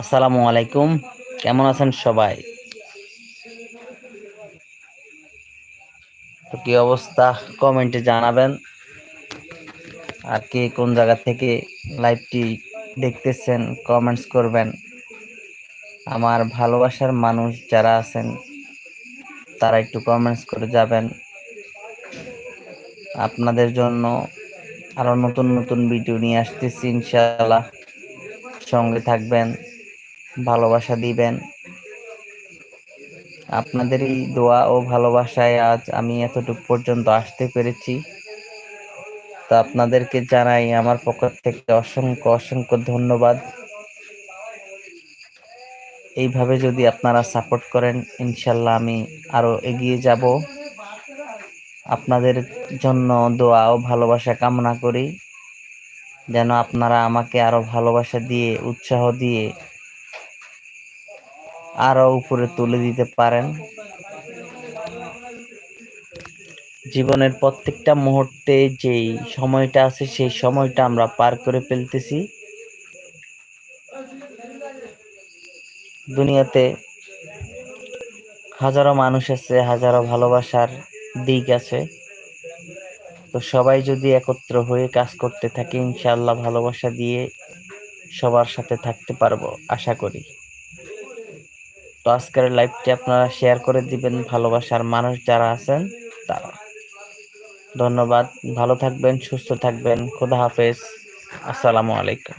আসসালামু আলাইকুম। কেমন আছেন সবাই? তো কি অবস্থা? কমেন্টে জানাবেন। আর কে কোন জায়গা থেকে লাইভটি দেখতেছেন কমেন্টস করবেন। আমার ভালোবাসার মানুষ যারা আছেন, তারা একটু কমেন্টস করে যাবেন। আপনাদের জন্য আরও নতুন নতুন ভিডিও নিয়ে আসতেছি, ইনশাআল্লাহ। সঙ্গে থাকবেন, ভালোবাসা দিবেন। আপনাদের এই দোয়া ও ভালোবাসায় আজ আমি এতটুকু পর্যন্ত আসতে পেরেছি। তো আপনাদেরকে জানাই আমার পক্ষ থেকে অসংখ্য অসংখ্য ধন্যবাদ। এইভাবে যদি আপনারা সাপোর্ট করেন, ইনশাল্লাহ আমি আরও এগিয়ে যাব। আপনাদের জন্য দোয়া ও ভালোবাসা কামনা করি। যেন আপনারা আমাকে আরও ভালোবাসা দিয়ে, উৎসাহ দিয়ে আরও উপরে তুলে দিতে পারেন। জীবনের প্রত্যেকটা মুহূর্তে যেই সময়টা আছে, সেই সময়টা আমরা পার করে ফেলতেছি। দুনিয়াতে হাজারো মানুষ আছে, হাজারো ভালোবাসার দিক আছে। তো সবাই যদি একত্র হয়ে কাজ করতে থাকি, ইনশাআল্লাহ ভালোবাসা দিয়ে সবার সাথে থাকতে পারব, আশা করি। তো আজকের লাইভটি আপনারা শেয়ার করে দিবেন ভালোবাসার মানুষ যারা আছেন, তারা। ধন্যবাদ, ভালো থাকবেন, সুস্থ থাকবেন, খোদা হাফেজ, আসসালামু আলাইকুম।